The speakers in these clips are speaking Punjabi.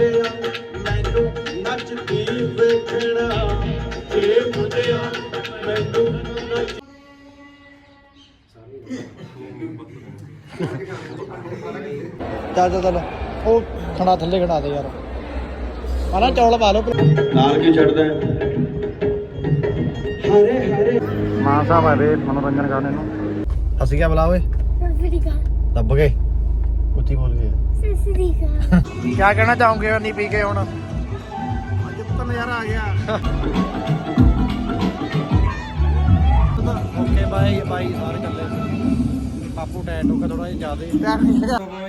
ਮੁੰਡਿਆ ਮੈਨੂੰ ਨੱਚਦੀ ਵੇਖਣਾ। ਜੇ ਮੁੰਡਿਆ ਮੈਨੂੰ ਨੱਚ ਚੱਲ ਚੱਲ ਚੱਲ। ਉਹ ਖੜਾ ਥੱਲੇ ਖੜਾ ਦੇ ਯਾਰ। ਆਣਾ ਚੌਲ ਪਾ ਲਓ। ਨਾਲ ਕੀ ਛੱਡਦਾ ਮਾਨ ਸਾਹਿਬ ਆਵੇ ਮਨੋਰੰਜਨ ਕਰਨੇ ਨੂੰ ਅਸੀਂ ਕਿਆ ਬੁਲਾ ਓਏ ਦੱਬ ਗਏ। ਉੱਚੀ ਬੋਲ ਗਏ। ਸਸਰੀਕਾ ਕੀ ਕਹਿਣਾ ਚਾਹੋਗੇ ਨਹੀਂ ਪੀ ਕੇ ਹੁਣ? ਅੱਜ ਤਾਂ ਨਜ਼ਾਰਾ ਆ ਗਿਆ। ਓਕੇ ਬਾਈ ਬਾਈ ਸਾਰੇ ਚੱਲੇ ਪਾਪੂ ਟੈਟ ਹੋ ਗਿਆ ਥੋੜਾ ਜਿਹਾ ਜ਼ਿਆਦੇ।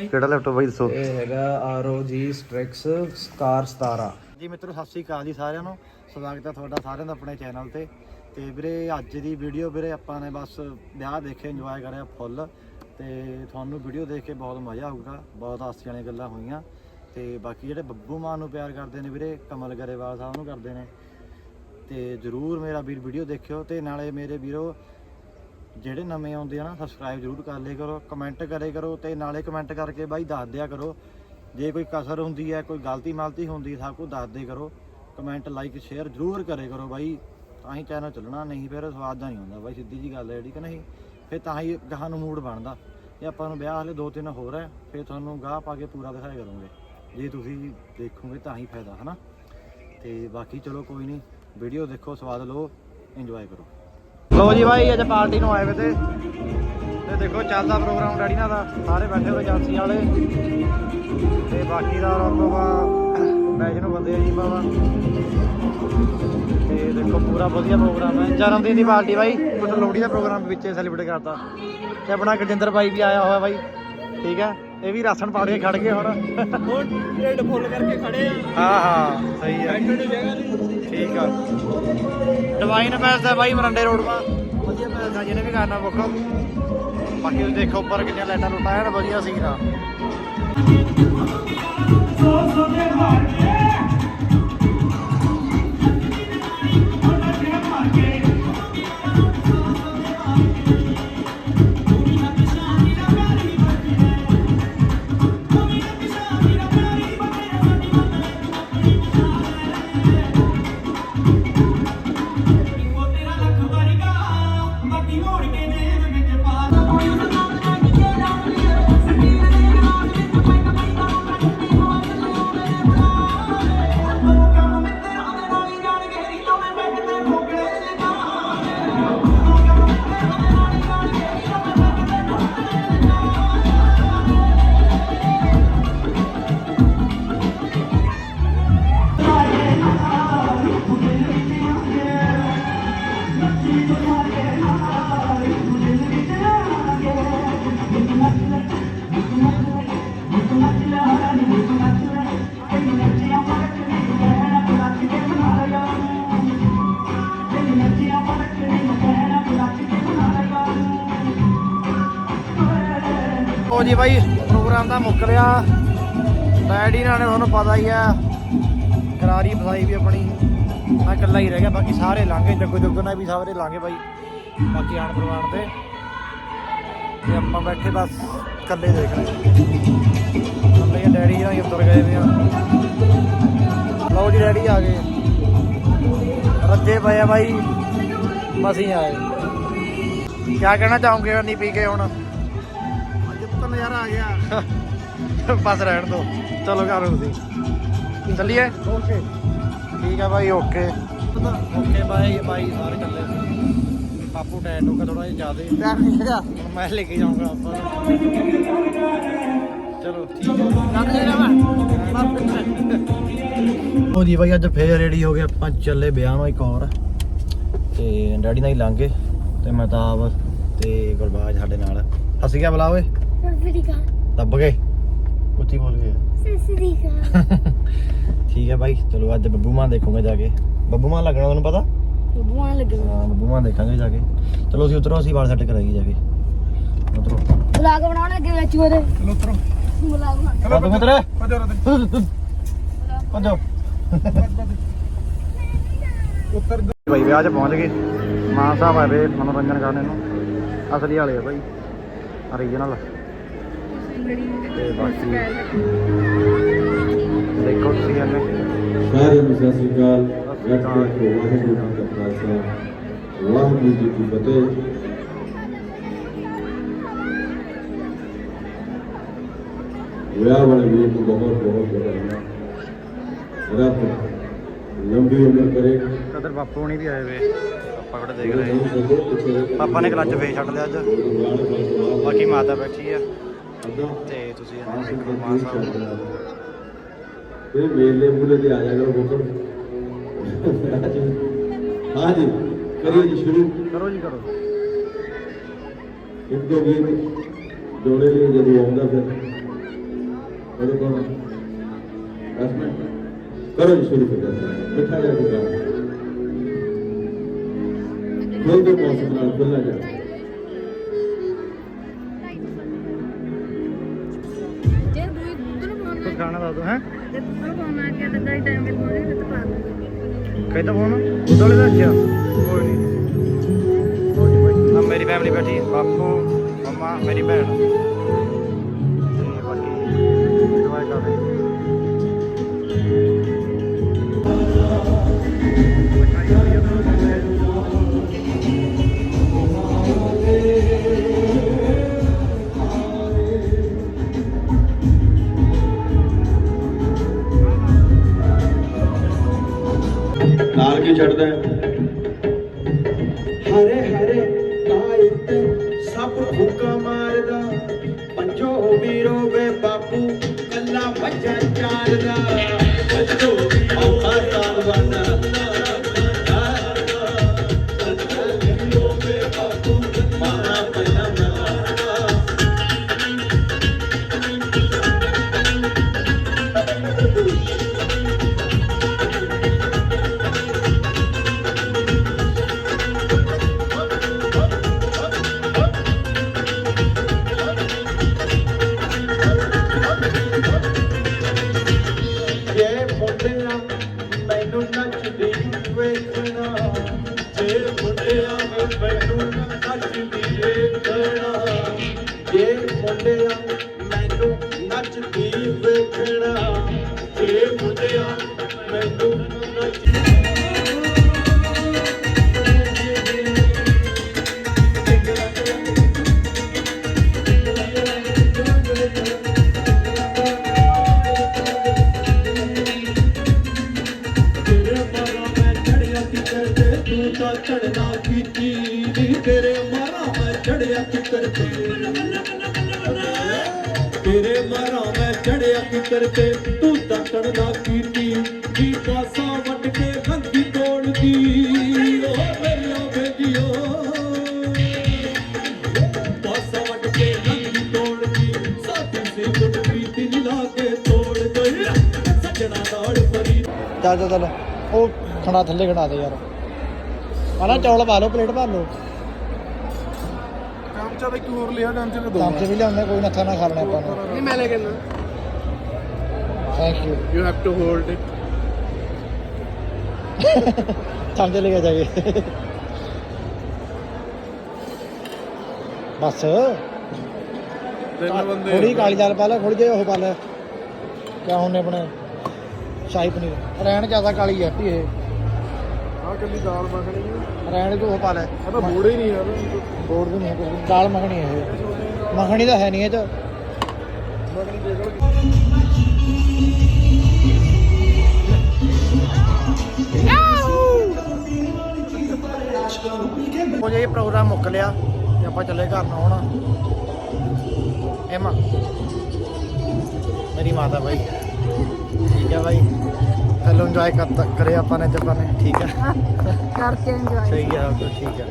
ਕਿਹੜਾ ਲੈਪਟਾਪ ਬਾਈ ਦੱਸੋ? ਇਹ ਹੈਗਾ ROG Strix Star 17 ਜੀ ਮਿੱਤਰੋ ਸਤਿ ਸ਼੍ਰੀ ਅਕਾਲ ਜੀ ਸਾਰਿਆਂ ਨੂੰ। ਸਵਾਗਤ ਹੈ ਤੁਹਾਡਾ ਸਾਰਿਆਂ ਦਾ ਆਪਣੇ ਚੈਨਲ ਤੇ। ਤੇ ਵੀਰੇ ਅੱਜ ਦੀ ਵੀਡੀਓ ਵੀਰੇ ਆਪਾਂ ਨੇ ਬਸ ਵਿਆਹ ਦੇਖੇ ਇੰਜੋਏ ਕਰਿਆ ਫੁੱਲ ਤੇ ਤੁਹਾਨੂੰ ਵੀਡੀਓ ਦੇਖ ਕੇ ਬਹੁਤ ਮਜ਼ਾ ਆਊਗਾ, ਬਹੁਤ ਹਾਸੇ ਵਾਲੀਆਂ ਗੱਲਾਂ ਹੋਈਆਂ। ਤੇ ਬਾਕੀ ਜਿਹੜੇ ਬੱਬੂ ਮਾਨ ਨੂੰ ਪਿਆਰ ਕਰਦੇ ਨੇ ਵੀਰੇ, ਕਮਲ ਗਰੇਵਾਲ ਸਾਹਿਬ ਨੂੰ ਕਰਦੇ ਨੇ। ਤੇ ਜਰੂਰ ਮੇਰਾ ਵੀਰ ਵੀਡੀਓ ਦੇਖਿਓ ਤੇ ਨਾਲੇ ਮੇਰੇ ਵੀਰੋ, ਜਿਹੜੇ ਨਵੇਂ ਆਉਂਦੇ ਆ ਨਾ ਸਬਸਕ੍ਰਾਈਬ ਜਰੂਰ ਕਰ ਲਿਆ ਕਰੋ ਕਮੈਂਟ ਕਰੇ ਕਰੋ ਤੇ ਨਾਲੇ ਕਮੈਂਟ ਕਰਕੇ ਬਾਈ ਦੱਸ ਦਿਆ ਕਰੋ। ਜੇ ਕੋਈ ਕਸਰ ਹੁੰਦੀ ਹੈ, ਕੋਈ ਗਲਤੀ ਮਾਲਤੀ ਹੁੰਦੀ, ਸਭ ਕੁਝ ਦੱਸ ਦੇ ਕਰੋ। ਕਮੈਂਟ ਲਾਈਕ ਸ਼ੇਅਰ ਜਰੂਰ ਕਰੇ ਕਰੋ ਬਾਈ। ਤਾਂ ਹੀ ਚੈਨਲ ਚੱਲਣਾ, ਨਹੀਂ ਫਿਰ ਸਵਾਦ ਦਾ ਨਹੀਂ ਹੁੰਦਾ ਬਾਈ, ਸਿੱਧੀ ਜੀ ਗੱਲ ਹੈ ਜਿਹੜੀ ਕਿ ਨਹੀਂ। ਫਿਰ ਤਾਂ ਹੀ ਗਾਹਾਂ ਨੂੰ ਮੂਡ ਬਣਦਾ। ਇਹ ਆਪਾਂ ਨੂੰ ਵਿਆਹ ਹਲੇ ਦੋ ਤਿੰਨ ਹੋਰ ਹੈ, ਫਿਰ ਤੁਹਾਨੂੰ ਗਾਹ ਪਾ ਕੇ ਪੂਰਾ ਦਿਖਾਇਆ ਕਰੂੰਗੇ। ਜੇ ਤੁਸੀਂ ਦੇਖੋਗੇ ਤਾਂ ਹੀ ਫਾਇਦਾ, ਹਨਾ? ਤੇ ਬਾਕੀ ਚਲੋ ਕੋਈ ਨਹੀਂ ਵੀਡੀਓ ਦੇਖੋ, ਸਵਾਦ ਲਓ ਇੰਜੋਏ ਕਰੋ। ਲੋ ਜੀ ਭਾਈ ਅੱਜ ਪਾਰਟੀ ਨੂੰ ਆਏ ਵੇ ਤੇ। ਤੇ ਦੇਖੋ, ਚੱਲਦਾ ਪ੍ਰੋਗਰਾਮ ਡੈਡੀ ਨਾਲ ਦਾ। ਸਾਰੇ ਬੈਠੇ ਹੋਏ ਏਜੰਸੀ ਵਾਲੇ। ਤੇ ਬਾਕੀ ਦਾ ਰੋਕੋਵਾ ਨੂੰ ਬੰਦੇ ਆ ਜੀ ਬਾਬਾ। ਤੇ ਦੇਖੋ ਪੂਰਾ ਵਧੀਆ ਪ੍ਰੋਗਰਾਮ ਹੈ। ਜਨਮ ਦਿਨ ਦੀ ਪਾਰਟੀ ਬਾਈ ਕੁਝ ਲੋਹੜੀ ਦਾ ਪ੍ਰੋਗਰਾਮ ਵਿੱਚ ਸੈਲੀਬ੍ਰੇਟ ਕਰਤਾ। ਤੇ ਆਪਣਾ ਗਜਿੰਦਰ ਬਾਈ ਵੀ ਆਇਆ ਹੋਇਆ ਬਾਈ। ਠੀਕ ਹੈ? ਇਹ ਵੀ ਰਾਸ਼ਨ ਪਾੜ ਕੇ ਖੜ ਗਏ ਹੁਣ। ਹੁਣ ਢਿੱਡ ਫੁੱਲ ਕਰਕੇ ਖੜੇ ਆ। ਹਾਂ ਹਾਂ ਸਹੀ ਦੀ ਨਹੀਂ ਠੀਕ ਆ। ਡਿਵਾਈਨ ਪੈਲਸ ਬਾਈ ਮਰੰਡੇ ਰੋਡ 'ਮਾ। ਵਧੀਆ ਪੈਲਸ ਆ ਜਿਹਨੇ ਵੀ ਕਰਨਾ ਬੁੱਕ ਬਾਕੀ ਤੁਸੀਂ ਦੇਖੋ ਉੱਪਰ ਕਿੰਨੀਆਂ ਲਾਈਟਾਂ ਲੁੱਟਾਂ ਐਨ ਵਧੀਆ ਸੀਨ ਆ। ਉਹ ਜੀ ਬਾਈ, ਪ੍ਰੋਗਰਾਮ ਦਾ ਮੁੱਕ ਰਿਹਾ ਡੈਡੀ ਨਾਲ ਤੁਹਾਨੂੰ ਪਤਾ ਹੀ ਆ, ਕਰਾਰੀ ਫਸਾਈ ਵੀ ਆਪਣੀ। ਮੈਂ ਇਕੱਲਾ ਹੀ ਰਹਿ ਗਿਆ, ਬਾਕੀ ਸਾਰੇ ਲਾਂਘੇ, ਜੱਗੋ ਜੱਗੋ ਨਾਲ ਵੀ ਸਾਰੇ ਲਾਂਘੇ ਬਾਈ। ਬਾਕੀ ਆਣ ਪ੍ਰਵਾਨ ਦੇ। ਤੇ ਆਪਾਂ ਬੈਠੇ ਬਸ, ਇਕੱਲੇ ਦੇਖ ਰਹੇ ਇਕੱਲੇ ਡੈਡੀ ਨਾਲ ਹੀ ਉੱਤਰ ਗਏ ਵੀ ਆ। ਲਓ ਜੀ, ਡੈਡੀ ਆ ਗਏ। ਰੱਜੇ ਪਏ ਆ ਬਾਈ। ਮਸੀਂ ਆਏ। ਕੀ ਕਹਿਣਾ ਚਾਹੋਗੇ ਨਹੀਂ ਪੀ ਕੇ ਹੁਣ? ਨਜ਼ਾਰਾ ਆ ਗਿਆ। ਬਸ ਰਹਿਣ ਦੋ। ਚਲੋ ਘਰ ਨੂੰ ਤੁਸੀਂ ਚੱਲੀਏ? ਓਕੇ। ਠੀਕ ਆ ਬਾਈ ਓਕੇ। ਓਕੇ ਬਾਈ ਬਾਈ ਸਾਰੇ ਚੱਲੇ ਟੈਟ ਹੋ ਗਿਆ ਥੋੜਾ ਜਿਹਾ ਜ਼ਿਆਦੇ। ਪਿਆਰ ਨਹੀਂ ਹੈਗਾ। ਮੈਂ ਲੈ ਕੇ ਜਾਊਂਗਾ ਆਪਾਂ। ਚਲੋ ਠੀਕ ਹੈ ਉਹ ਜੀ ਬਾਈ ਅੱਜ ਫੇਰ ਰੈਡੀ ਹੋ ਗਏ ਆਪਾਂ। ਚੱਲੇ ਵਿਆਹ ਨੂੰ ਇੱਕ ਹੋਰ। ਤੇ ਡੈਡੀ ਨਾਲ ਹੀ ਲੰਘੇ ਤੇ ਮਹਿਤਾਬ ਤੇ ਗੁਰਬਾਜ ਸਾਡੇ ਨਾਲ। ਅਸੀਂ ਕਿਆ ਬੁਲਾ ਓਏ। ਸਸਰੀਕਾ ਦੱਬ ਗਏ? ਉੱਚੀ ਬੋਲ ਗਏ। ਸਸਰੀਕਾ ਠੀਕ ਹੈ ਬਾਈ ਚਲੋ ਅੱਜ ਬੱਬੂ ਮਾਨ ਦੇਖੂਗੇ ਜਾ ਕੇ। ਬੱਬੂ ਮਾਨ ਲੱਗਣਾ ਤੁਹਾਨੂੰ ਪਤਾ? ਬੁਆ ਲੱਗਣਾ। ਹਾਂ ਬੱਬੂ ਮਾਨ ਦੇਖਾਂਗੇ ਜਾ ਕੇ। ਚਲੋ ਅਸੀਂ ਉਤਰੋ ਅਸੀਂ ਵਾਲ ਸੈੱਟ ਕਰਾਈਏ ਜਾ ਕੇ। ਉਤਰੋ ਬਲਾਗ ਬਣਾਉਣ ਲੱਗੇ ਵਿੱਚ ਉਹਦੇ। ਚਲੋ ਉਤਰੋ ਬਲਾਗ ਬਣਾ। ਚਲੋ ਰਦੇ ਭੱਜੋ ਉੱਤਰ ਭਾਈ ਵਿਆਹ 'ਚ ਪਹੁੰਚ ਗਏ। ਮਾਨ ਸਾਹਿਬ ਆਏ ਮਨੋਰੰਜਨ ਕਰਨੇ ਨੂੰ ਅਸਲੀ ਵਾਲੇ ਆ ਭਾਈ ਓਰੀਜਨਲ ਤੇ ਬਾਕੀ ਦੇਖੋ ਤੁਸੀਂ ਸਾਰਿਆਂ ਨੂੰ ਸਤਿ ਸ੍ਰੀ ਅਕਾਲ। ਕੇ ਵਾਹਿਗੁਰੂ ਜੀ ਕਾ ਖਾਲਸਾ। ਵਾਹਿਗੁਰੂ ਜੀ ਕੀ ਫਤਿਹ। ਵਿਆਹ ਵਾਲੇ ਵੀਰ ਨੂੰ ਬਹੁਤ ਬਹੁਤ ਵਧਾਈਆਂ। ਰੱਬ ਲੰਬੀ ਉਮਰ ਕਰੇ। ਕਦਰ ਬਾਪੂ ਹੁਣੀ ਵੀ ਆਏ ਵੇ। ਆਪਾਂ ਕਿਹੜਾ ਦੇਖ ਰਹੇ ਪਾਪਾ ਨੇ ਕਲੱਚ ਵੇ ਛੱਡ ਲਿਆ ਅੱਜ। ਬਾਕੀ ਮਾਤਾ ਬੈਠੀ ਆ। ਤੇ ਤੁਸੀਂ ਇਹਨਾਂ ਦੇਖੋ ਮਾਂ ਸਾਹਿਬ। ਇਹ ਮੇਲੇ ਮੂਲੇ ਤੇ ਆ ਜਾ ਕਰੋ ਹੁਕਮ ਹਾਂ ਜੀ ਕਰੀਏ ਜੀ ਸ਼ੁਰੂ। ਕਰੋ ਜੀ ਕਰੋ। ਇੱਕ ਦੋ ਗੀਤ ਜੋੜੇ ਲਈ ਜਦੋਂ ਆਉਂਦਾ ਫਿਰ। ਉਹਦੇ ਕੋਲ 10 ਮਿੰਟ। ਕਰੋ ਜੀ ਸ਼ੁਰੂ ਕਰੋ। ਮਿੱਠਾ ਜਿਹਾ ਕੋਈ ਗਾਣਾ ਖੁਦ ਦੇ ਮੌਸਮ ਨਾਲ ਖੁੱਲਾ ਜਾ ਜੇ। ਕੁਝ ਗਾਣਾ ਦੱਸ ਦੋ ਹੈ? ਤੇ ਤੇ ਕਹਿੰਦਾ ਫੋਨ ਉਦੋਂ ਵਾਲੇ ਦਾ ਅੱਛਾ ਕੋਈ ਨਹੀਂ। ਆ ਮੇਰੀ ਫੈਮਿਲੀ ਬੈਠੀ ਹੈ, ਬਾਪੂ ਮਮਾ ਮੇਰੀ ਭੈਣ। ਤੇ ਬਾਕੀ enjoy ਕਰ ਰਹੇ ਛੱਡਦਾ ਹੈ। ਹਰੇ ਹਰੇ ਚੱਲ ਚੱਲ ਚੱਲ। ਉਹ ਖੜਾ ਥੱਲੇ ਖੜਾ ਦੇ ਯਾਰ। ਆਲਾ ਚੌਲ ਪਾ ਲਓ ਪਲੇਟ ਭਰ ਲਓ। ਚਮਚਾ ਤਾਂ ਇੱਕ ਹੋਰ ਲਿਆ ਚਮਚੇ ਤੇ ਦੋ ਚਮਚੇ ਵੀ ਲਿਆਉਂਦੇ ਕੋਈ ਨੱਥਾ ਨਾ ਖਾ ਲੈਣਾ ਆਪਾਂ ਨੂੰ। ਨਹੀਂ ਮੈਂ ਲੈ ਕੇ ਨਾ thank you you have to hold it ਚਮਚੇ ਲੈ ਕੇ ਜਾਗੇ ਬਸ। ਤਿੰਨ ਬੰਦੇ ਥੋੜੀ ਕਾਲੀ ਦਾਲ ਪਾ ਲੈ ਥੋੜੀ ਜਿਹੀ ਉਹ ਪਾ ਲੈ। ਕਿਆ ਹੁੰਨੇ ਆਪਣੇ ਸ਼ਾਹੀ ਪਨੀਰ। ਰਹਿਣ ਜ਼ਿਆਦਾ ਕਾਲੀ ਹੈ ਵੀ ਇਹ। ਆਹ ਕੱਲੀ ਦਾਲ ਮੱਖਣੀ ਆ ਰਹਿਣ ਚ ਉਹ ਪਾ ਲੈ। ਇਹ ਤਾਂ ਬੋੜੇ ਨਹੀਂ ਯਾਰ ਬੋੜ ਵੀ ਨਹੀਂ ਹੈ ਵੀ। ਦਾਲ ਮੱਖਣੀ ਹੈ ਇਹ। ਮੱਖਣੀ ਤਾਂ ਹੈ ਨਹੀਂ ਇਹ ਚ। ਮੱਖਣੀ ਦੇਖ ਲਓ। ਉਹ ਜੇ ਪ੍ਰੋਗਰਾਮ ਮੁੱਕ ਲਿਆ ਤੇ ਆਪਾਂ ਚੱਲੇ ਘਰ ਨੂੰ ਹੁਣ ਐਮਾ ਮੇਰੀ ਮਾਤਾ ਬਾਈ। ਠੀਕ ਹੈ ਬਾਈ। ਹੈਲੋ ਇੰਜੋਏ ਕਰ ਕਰੇ ਆਪਾਂ ਨੇ ਜਪਾਂ ਨੇ ਠੀਕ ਹੈ। ਕਰਕੇ ਇੰਜੋਏ ਸਹੀ ਹੈ ਫਿਰ ਠੀਕ ਹੈ।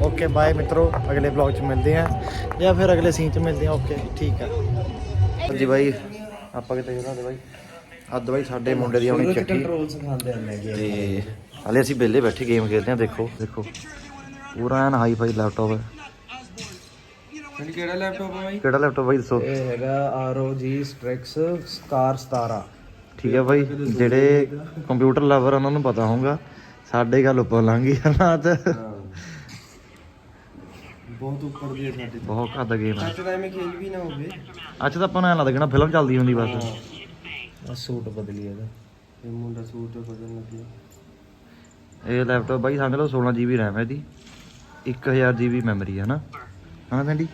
ਓਕੇ ਬਾਏ ਮਿੱਤਰੋ ਅਗਲੇ ਬਲੌਗ 'ਚ ਮਿਲਦੇ ਆਂ ਜਾਂ ਫਿਰ ਅਗਲੇ ਸੀਨ 'ਚ ਮਿਲਦੇ ਆਂ ਓਕੇ ਠੀਕ ਹੈ। ਹਾਂਜੀ ਬਾਈ ਆਪਾਂ ਕਿਤੇ ਜਾਣਾ ਤੇ ਬਾਈ? ਅੱਜ ਬਾਈ ਸਾਡੇ ਮੁੰਡੇ ਦੀ ਆਉਣੀ ਚੱਕੀ ਕੰਟਰੋਲ ਸਿਖਾਉਂਦੇ ਗੇਮ ਤੇ ਹਲੇ ਅਸੀਂ ਵਿਹਲੇ ਬੈਠੇ ਗੇਮ ਖੇਡਦੇ ਆਂ ਦੇਖੋ ਦੇਖੋ। ਪੂਰਾ ਐਨ ਹਾਈ ਫਾਈ ਲੈਪਟਾਪ ਹੈ। ਕਿਹੜਾ ਲੈਪਟਾਪ ਆ ਬਾਈ? ਕਿਹੜਾ ਲੈਪਟਾਪ ਬਾਈ ਦੱਸੋ। ਇਹ ਹੈਗਾ ROG Strix Scar 17 ਠੀਕ ਹੈ ਬਾਈ ਜਿਹੜੇ ਕੰਪਿਊਟਰ ਲਵਰ ਉਹਨਾਂ ਨੂੰ ਪਤਾ ਹੋਊਗਾ। ਸਾਡੇ ਗੱਲ ਉੱਪਰ ਲੰਘ ਗਈ ਹਾਲਾਤ ਬਹੁਤ ਉੱਪਰ ਦੀ ਹੈ ਸਾਡੇ। ਬਹੁਤ ਘੱਟ ਦਾ ਗੇਮ ਹੈ ਅੱਜ ਤਾਂ ਐਵੇਂ ਖੇਲ ਵੀ ਨਾ ਹੋਵੇ। ਅੱਜ ਤਾਂ ਆਪਾਂ ਨੂੰ ਐਂ ਲੱਗਣਾ ਫਿਲਮ ਚੱਲਦੀ ਹੁੰਦੀ ਬਸ। ਆ ਸੂਟ ਬਦਲੀ ਇਹਦਾ। ਇਹ ਮੁੰਡਾ ਸੂਟ ਬਦਲਣ ਲੱਗਿਆ। ਇਹ ਲੈਪਟਾਪ ਬਾਈ ਸਮਝ ਲਓ 16 GB RAM ਹੈ ਇਹਦੀ। 1000 GB ਮੈਮਰੀ ਹੈ ਨਾ। ਹਾਂ ਸੈਂਡੀ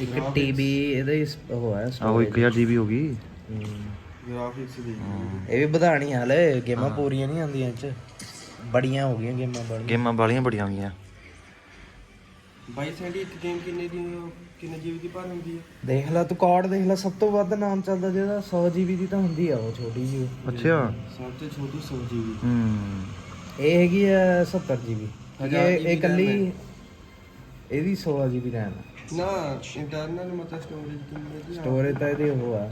ਇੱਕ ਟੀਬੀ ਇਹਦੇ ਇਸ ਉਹ ਹੈ ਆਹੋ 1000 GB ਹੋ ਗਈ। ਗ੍ਰਾਫਿਕਸ ਦੀ। ਇਹ ਵੀ ਵਧਾਣੀ ਹਾਲੇ ਗੇਮਾਂ ਪੂਰੀਆਂ ਨਹੀਂ ਆਉਂਦੀਆਂ ਇਹ ਚ। ਬੜੀਆਂ ਹੋ ਗਈਆਂ ਗੇਮਾਂ ਬੜੀਆਂ। ਗੇਮਾਂ ਬਾਲੀਆਂ ਬੜੀਆਂ ਹੋਈਆਂ ਬਾਈ ਸੈਂਡੀ ਇੱਕ ਗੇਮ ਕਿੰਨੇ ਦੀ ਕਿੰਨੇ ਜੀਬੀ ਦੀ ਭਰ ਹੁੰਦੀ ਹੈ ਦੇਖ ਲੈ ਤੂੰ ਕਾਰਡ ਦੇਖ ਲੈ ਸਭ ਤੋਂ ਵੱਧ ਨਾਮ ਚੱਲਦਾ ਜਿਹਦਾ 100 GB ਦੀ ਤਾਂ ਹੁੰਦੀ ਆ ਉਹ ਛੋਟੀ ਜਿਹੀ। ਅੱਛਾ। ਸਭ ਤੋਂ ਛੋਟੀ 100 ਜੀਬੀ ਹੂੰ। ਇਹ ਹੈਗੀ ਆ 70 GB ਹਜ਼ਾਰ ਇਹ GB ਇਹ ਕੱਲੀ RAM ਇਹਦੀ 16 GB RAM ਹੈ ਨਾ ਇੰਟਰਨਲ ਮਤਲਬ ਸਟੋਰੇਜ ਕਿੰਨੀ ਦੀ ਸਟੋਰੇਜ ਤਾਂ ਇਹਦੀ ਉਹ ਆ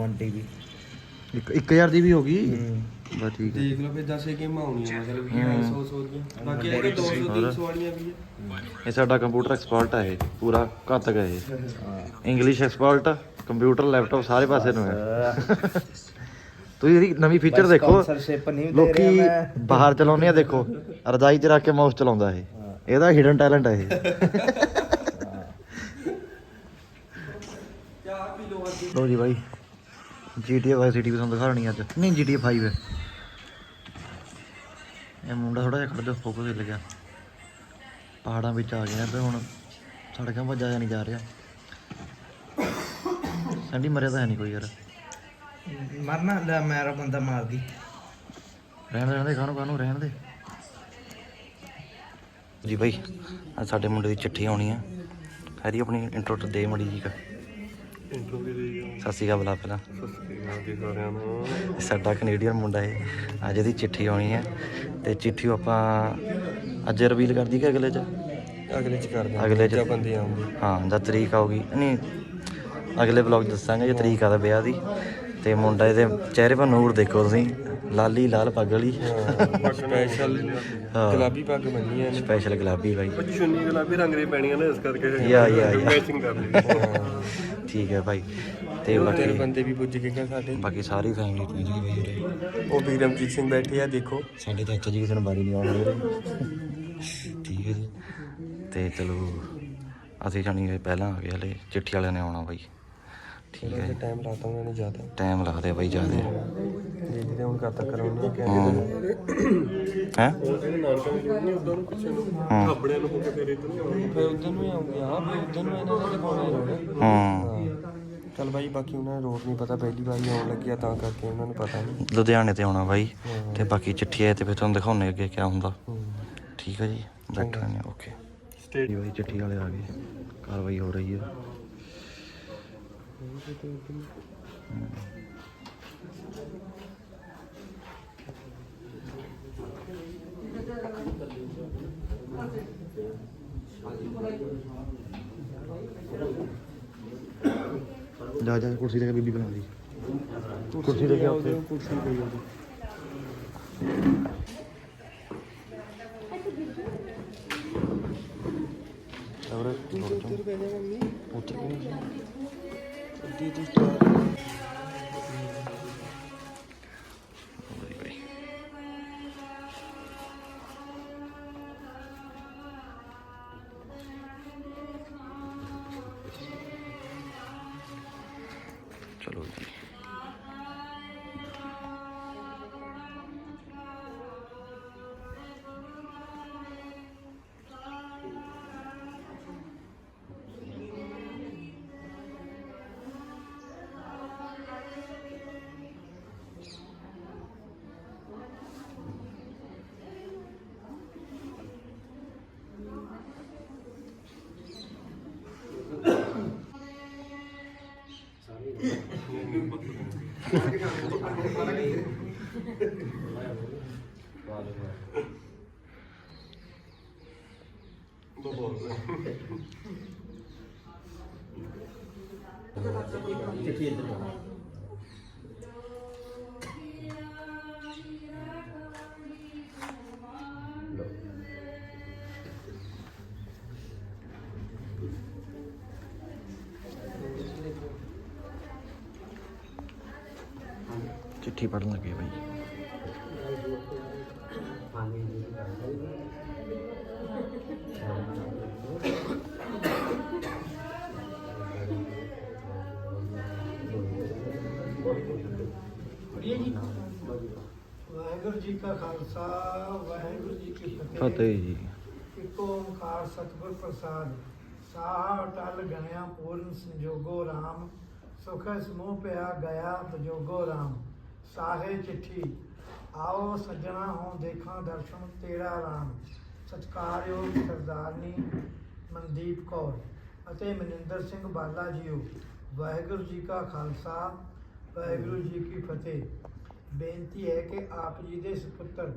1 TB ਇੱਕ 1000 GB ਹੋ ਗਈ? ਬਸ ਠੀਕ ਹੈ ਦੇਖ ਲਓ ਫਿਰ 10 ਗੇਮਾਂ ਆਉਣੀਆਂ ਮਤਲਬ ਕਿ 100 100 ਦੀਆਂ। ਬਾਕੀ ਇਹ 200 300 ਵਾਲੀਆਂ ਵੀ ਹੈ। ਇਹ ਸਾਡਾ ਕੰਪਿਊਟਰ ਐਕਸਪਰਟ ਹੈ ਇਹ ਪੂਰਾ ਘਾਤਕ ਹੈ ਇਹ। ਇੰਗਲਿਸ਼ ਐਕਸਪਰਟ ਕੰਪਿਊਟਰ ਲੈਪਟਾਪ ਸਾਰੇ ਪਾਸੇ ਨੂੰ ਹੈ। ਤੁਸੀਂ ਇਹਦੀ ਨਵੀਂ ਫੀਚਰ ਦੇਖੋ। ਸਪਾਂਸਰਸ਼ਿਪ ਨਹੀਂ ਦੇ ਰਿਹਾ ਲੋਕੀ ਮੈਂ। ਬਾਹਰ ਚਲਾਉਂਦੇ ਆ ਦੇਖੋ। ਰਜਾਈ 'ਚ ਰੱਖ ਕੇ ਮਾਊਸ ਚਲਾਉਂਦਾ ਇਹ। ਇਹਦਾ ਹਿਡਨ ਟੈਲੈਂਟ ਹੈ ਇਹ। ਲੋ ਜੀ ਬਾਈ। GTA Vice City ਵੀ ਤੁਹਾਨੂੰ ਦਿਖਾਣੀ ਅੱਜ। ਨਹੀਂ GTA 5 ਹੈ ਇਹ ਮੁੰਡਾ ਥੋੜਾ ਜਿਹਾ ਖੜ ਜਾ ਫੋਕਸ ਹਿੱਲ ਗਿਆ। ਪਹਾੜਾਂ ਵਿੱਚ ਆ ਗਿਆ ਤੇ ਹੁਣ ਸੜਕਾਂ ਜਾਇਆ ਨਹੀਂ ਜਾ ਰਿਹਾ। ਸੰਡੀ ਮਰਿਆ ਤਾਂ ਹੈ ਨਹੀਂ ਕੋਈ ਯਾਰ। ਮਰਨਾ ਲੈ ਮੇਰਾ ਬੰਦਾ ਮਾਰਦੀ ਰਹਿਣ ਦੇ ਰਹਿਣ ਦੇ ਕਾਹਨੂੰ ਕਾਹਨੂੰ ਰਹਿਣ ਦੇ। ਜੀ ਬਾਈ ਅੱਜ ਸਾਡੇ ਮੁੰਡੇ ਦੀ ਚਿੱਠੀ ਆਉਣੀ ਆ। ਹੈਰੀ ਆਪਣੀ ਇੰਟਰੋ ਤੇ ਦੇ ਮੜੀ ਜੀ ਕਾ। ਇੰਟਰੋ ਵੀ ਦੇ ਗਿਆ ਸਤਿ ਸ਼੍ਰੀ ਅਕਾਲ ਬੁਲਾ ਪਹਿਲਾਂ। ਸਸਤੀ ਸਾਰਿਆਂ ਨੂੰ। ਇਹ ਸਾਡਾ ਕੈਨੇਡੀਅਨ ਮੁੰਡਾ ਹੈ ਅੱਜ ਇਹਦੀ ਚਿੱਠੀ ਆਉਣੀ ਹੈ ਤੇ ਚਿੱਠੀ ਆਪਾਂ ਅੱਜ ਰਿਵੀਲ ਕਰਦੀ ਕਿ ਅਗਲੇ ਚ? ਅਗਲੇ ਚ ਕਰਦੇ ਅਗਲੇ ਚ। ਜਾਂ ਬੰਦੇ ਆਉਂਦੇ ਹਾਂ ਜਦ ਤਰੀਕ ਆਊਗੀ। ਨਹੀਂ ਅਗਲੇ ਵਲੌਗ ਦੱਸਾਂਗੇ ਜੇ ਤਰੀਕ ਆਦਾ ਵਿਆਹ ਦੀ। ਤੇ ਮੁੰਡਾ ਇਹਦੇ ਚਿਹਰੇ 'ਤੇ ਨੂਰ ਦੇਖੋ ਤੁਸੀਂ ਲਾਲੀ ਲਾਲ ਪੱਗ ਵਾਲੀ। ਸਪੈਸ਼ਲ ਹਾਂ। ਗੁਲਾਬੀ ਪੱਗ ਬੰਨੀ ਹੈ ਸਪੈਸ਼ਲ ਗੁਲਾਬੀ ਬਾਈ। ਚੁੰਨੀ ਗੁਲਾਬੀ ਰੰਗ ਦੀ ਪੈਣੀਆਂ ਨੇ ਇਸ ਕਰਕੇ ਯਾ ਯਾ ਯਾ। ਮੈਚਿੰਗ ਕਰ ਲਈ। ਠੀਕ ਹੈ ਭਾਈ। ਤੇ ਤੇਰੇ ਬਾਕੀ ਬੰਦੇ ਵੀ ਪੁੱਜ ਗਏ ਸਾਡੇ। ਬਾਕੀ ਸਾਰੀ ਫੈਮਿਲੀ ਪਹੁੰਚ ਗਈ ਬਈ ਉਰੇ ਉਹ ਵੀਰਮਜੀਤ ਸਿੰਘ ਬੈਠੇ ਆ ਦੇਖੋ। ਸਾਡੇ ਚਾਚਾ ਜੀ ਕਿਸੇ ਨੂੰ ਬਾਰੀ ਨਹੀਂ ਆਉਣ ਦੇ ਰਹੇ ਠੀਕ ਹੈ ਜੀ। ਤੇ ਚਲੋ ਅਸੀਂ ਜਾਣੀ ਪਹਿਲਾਂ ਆ ਗਏ ਹਲੇ ਚਿੱਠੀ ਵਾਲਿਆਂ ਨੇ ਆਉਣਾ ਬਾਈ। ਠੀਕ ਹੈ। ਟਾਈਮ ਲਾਤਾ ਉਹਨਾਂ ਨੇ ਜ਼ਿਆਦਾ। ਟਾਈਮ ਲਾ ਦੇ ਬਾਈ ਜਿਆਦੇ। ਦੇਖਦੇ ਹੁਣ ਕਦ ਤੱਕ ਕਰਾਉਣੀ ਹੈ। ਕਹਿੰਦੇ ਹੈ? ਉਹ ਜਿਹੜੇ ਨਾਨਕਾਂ ਦੇ ਨਹੀਂ ਉਧਰ ਨੂੰ ਪਿੱਛੇ ਨੂੰ। ਹਾਂ। ਕੱਪੜਿਆਂ ਨੂੰ ਹੋ ਕੇ ਫਿਰ ਇੱਧਰ ਫਿਰ ਉਧਰ ਨੂੰ ਹੀ ਆਉਂਦੇ ਆ ਫਿਰ ਉਧਰ ਨੂੰ ਇਹਨਾਂ ਨੇ ਦਿਖਾਉਣਾ ਹੀ ਹੋਣਾ ਹਾਂ। ਚਲ ਬਾਈ ਬਾਕੀ ਉਹਨਾਂ ਨੂੰ ਰੋਡ ਨਹੀਂ ਪਤਾ ਪਹਿਲੀ ਵਾਰੀ ਆਉਣ ਲੱਗਿਆ ਤਾਂ ਕਰਕੇ ਉਹਨਾਂ ਨੂੰ ਪਤਾ ਨਹੀਂ। ਲੁਧਿਆਣੇ ਤੇ ਆਉਣਾ ਬਾਈ ਤੇ ਬਾਕੀ ਚਿੱਠੀ ਆਏ ਤੇ ਫਿਰ ਤੁਹਾਨੂੰ ਦਿਖਾਉਣੇ ਅੱਗੇ ਕੀ ਹੁੰਦਾ। ਠੀਕ ਹੈ ਜੀ ਬੈਠੇ ਨੇ ਓਕੇ ਜੀ ਬਾਈ ਚਿੱਠੀ ਵਾਲੇ ਆ ਗਏ। ਕਾਰਵਾਈ ਹੋ ਰਹੀ ਹੈ। ਜਾ ਜਾ ਕੁਰਸੀ ਲੈ ਬੀਬੀ ਬਣਾ ਦੀ ਕੁਰਸੀ ਲੈ ਕੇ ਉੱਥੇ। ਕੁਰਸੀ ਪਈ ਚਿੱਠੀ ਪੜਨ ਲੱਗੇ ਬਾਈ ਪੜੀਏ ਜੀ ਵਾਹਿਗੁਰੂ ਜੀ ਕਾ ਖਾਲਸਾ ਵਾਹਿਗੁਰੂ ਜੀ ਕੀ ਫਤਿਹ ਫਤਿਹ ਜੀ ਇੱਕ ਓੰਕਾਰ ਸਤਿਗੁਰ ਪ੍ਰਸਾਦ ਸਾਹ ਟਲ ਗਣਿਆ ਪੂਰਨ ਸੰਜੋਗੋ RAM ਸੁਖ ਸਮੂਹ ਪਿਆ ਗਿਆ ਬਜੋਗੋ RAM ਸਾਹੇ ਚਿੱਠੀ, ਆਓ ਸੱਜਣਾ ਹੋਂ ਦੇਖਾਂ ਦਰਸ਼ਨ ਤੇਰਾ RAM ਸਤਿਕਾਰਯੋਗ ਸਰਦਾਰਨੀ ਮਨਦੀਪ ਕੌਰ ਅਤੇ ਮਨਿੰਦਰ ਸਿੰਘ ਬਾਲਾ ਜੀਓ ਵਾਹਿਗੁਰੂ ਜੀ ਕਾ ਖਾਲਸਾ, ਵਾਹਿਗੁਰੂ ਜੀ ਕੀ ਫਤਿਹ। ਬੇਨਤੀ ਹੈ ਕਿ ਆਪ ਜੀ ਦੇ ਸੁਪੁੱਤਰ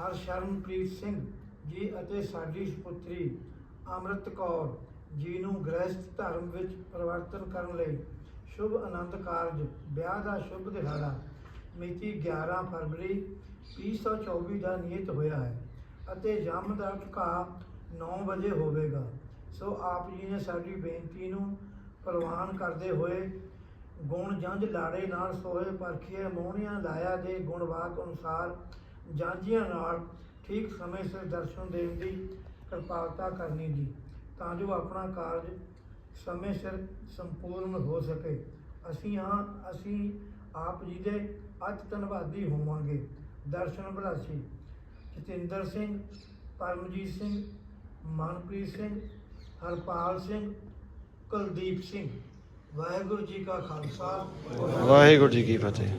ਹਰਸ਼ਰਨਪ੍ਰੀਤ ਸਿੰਘ ਜੀ ਅਤੇ ਸਾਡੀ ਸੁਪੁੱਤਰੀ ਅੰਮ੍ਰਿਤ ਕੌਰ ਜੀ ਨੂੰ ਗ੍ਰਹਿਸਥ ਧਰਮ ਵਿੱਚ ਪਰਿਵਰਤਨ ਕਰਨ ਲਈ ਸ਼ੁਭ ਆਨੰਦ ਕਾਰਜ, ਵਿਆਹ ਦਾ ਸ਼ੁਭ ਦਿਹਾੜਾ, ਮਿਤੀ 11 ਫਰਵਰੀ 2024 ਦਾ ਨਿਯਤ ਹੋਇਆ ਹੈ ਅਤੇ ਜੰਮ ਦਾ ਢੁਕਾ 9 ਵਜੇ ਹੋਵੇਗਾ। ਸੋ ਆਪ ਜੀ ਨੇ ਸਾਡੀ ਬੇਨਤੀ ਨੂੰ ਪ੍ਰਵਾਨ ਕਰਦੇ ਹੋਏ ਗੁਣ ਜੰਝ ਲਾੜੇ ਨਾਲ ਸੋਹੇ ਪਰਖੀਏ, ਮੋਹਣੀਆਂ ਲਾਇਆ ਦੇ ਗੁਣਵਾਕ ਅਨੁਸਾਰ ਜਾਂਝੀਆਂ ਨਾਲ ਠੀਕ ਸਮੇਂ ਸਿਰ ਦਰਸ਼ਨ ਦੇਣ ਦੀ ਕਿਰਪਾਲਤਾ ਕਰਨੀ ਜੀ। ਤਾਂ ਜੋ ਆਪਣਾ ਕਾਰਜ ਸਮੇਂ ਸਿਰ ਸੰਪੂਰਨ ਹੋ ਸਕੇ। ਅਸੀਂ ਹਾਂ ਅਸੀਂ ਆਪ ਜੀ ਦੇ ਅਤ ਧੰਨਵਾਦੀ ਹੋਵਾਂਗੇ। ਦਰਸ਼ਨ ਭਲਾਸੀ ਜਤਿੰਦਰ ਸਿੰਘ ਪਰਮਜੀਤ ਸਿੰਘ ਮਨਪ੍ਰੀਤ ਸਿੰਘ ਹਰਪਾਲ ਸਿੰਘ ਕੁਲਦੀਪ ਸਿੰਘ। ਵਾਹਿਗੁਰੂ ਜੀ ਕਾ ਖਾਲਸਾ। ਵਾਹਿਗੁਰੂ ਜੀ ਕੀ ਫਤਿਹ।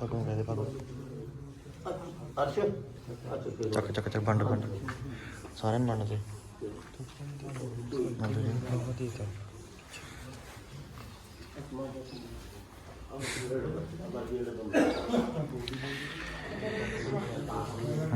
ਪਗੋਂ ਕਹਦੇ ਪਗੋਂ ਹਰਸ਼ ਚੱਕ ਚੱਕ ਚੱਕ ਬੰਡ ਵੰਡ ਸਾਰਿਆਂ ਨੂੰ ਵੰਡ ਦੇ ਵੰਡ ਦੇ। ਹਾਂ।